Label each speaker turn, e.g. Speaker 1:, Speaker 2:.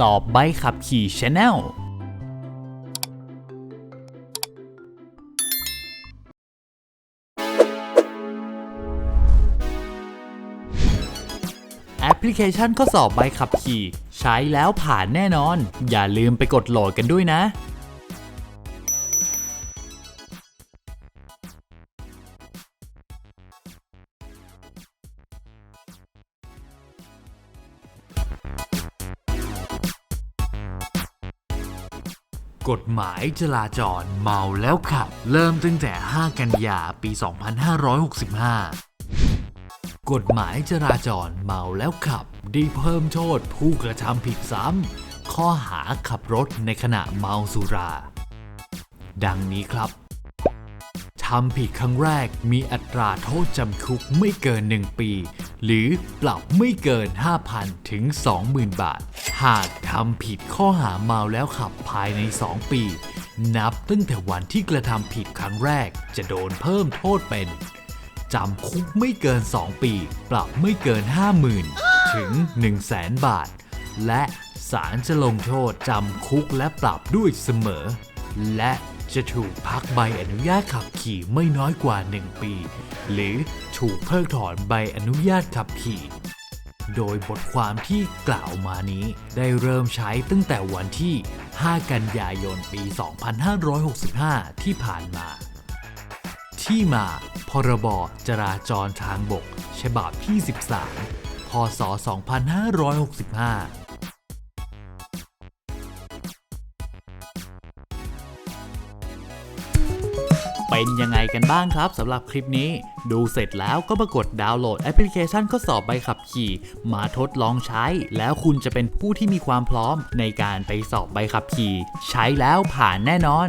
Speaker 1: สอบใบขับขี่ชาแนลแอปพลิเคชันข้อสอบใบขับขี่ ใช้แล้วผ่านแน่นอน อย่าลืมไปกดโหลดกันด้วยนะ กฎหมายจราจรเมาแล้วขับ เริ่มตั้งแต่ 5 กันยาปี 2565 กฎหมายจราจรเมาแล้วขับได้เพิ่มโทษผู้กระทำผิดซ้ำข้อหาขับรถในขณะเมาสุรา ดังนี้ครับทำผิดครั้งแรกมีอัตราโทษจำคุกไม่เกิน 1 ปี หรือปรับไม่เกิน 5,000 ถึง 20,000 บาท หากทำผิดข้อหาเมาแล้วขับภายใน 2 ปี นับตั้งแต่วันที่กระทำผิดครั้งแรกจะโดนเพิ่มโทษเป็น จำคุกไม่เกิน 2 ปี ปรับไม่เกิน 50,000 ถึง 100,000 บาท และศาลจะลงโทษจำคุกและปรับด้วยเสมอ และจะถูกพักใบอนุญาตขับขี่ไม่น้อยกว่า 1 ปี หรือถูกเพิกถอนใบอนุญาตขับขี่ โดยบทความที่กล่าวมานี้ได้เริ่มใช้ตั้งแต่วันที่ 5 กันยายนปี 2565 ที่ผ่านมา ที่มา พรบจราจรทางบก ฉบับที่ 13 พศ 2565 เป็นยังไงกันบ้างครับสำหรับคลิปนี้ ดูเสร็จแล้วก็มากดดาวน์โหลดแอปพลิเคชันข้อสอบใบขับขี่ มาทดลองใช้ แล้วคุณจะเป็นผู้ที่มีความพร้อมในการไปสอบใบขับขี่ ใช้แล้วผ่านแน่นอน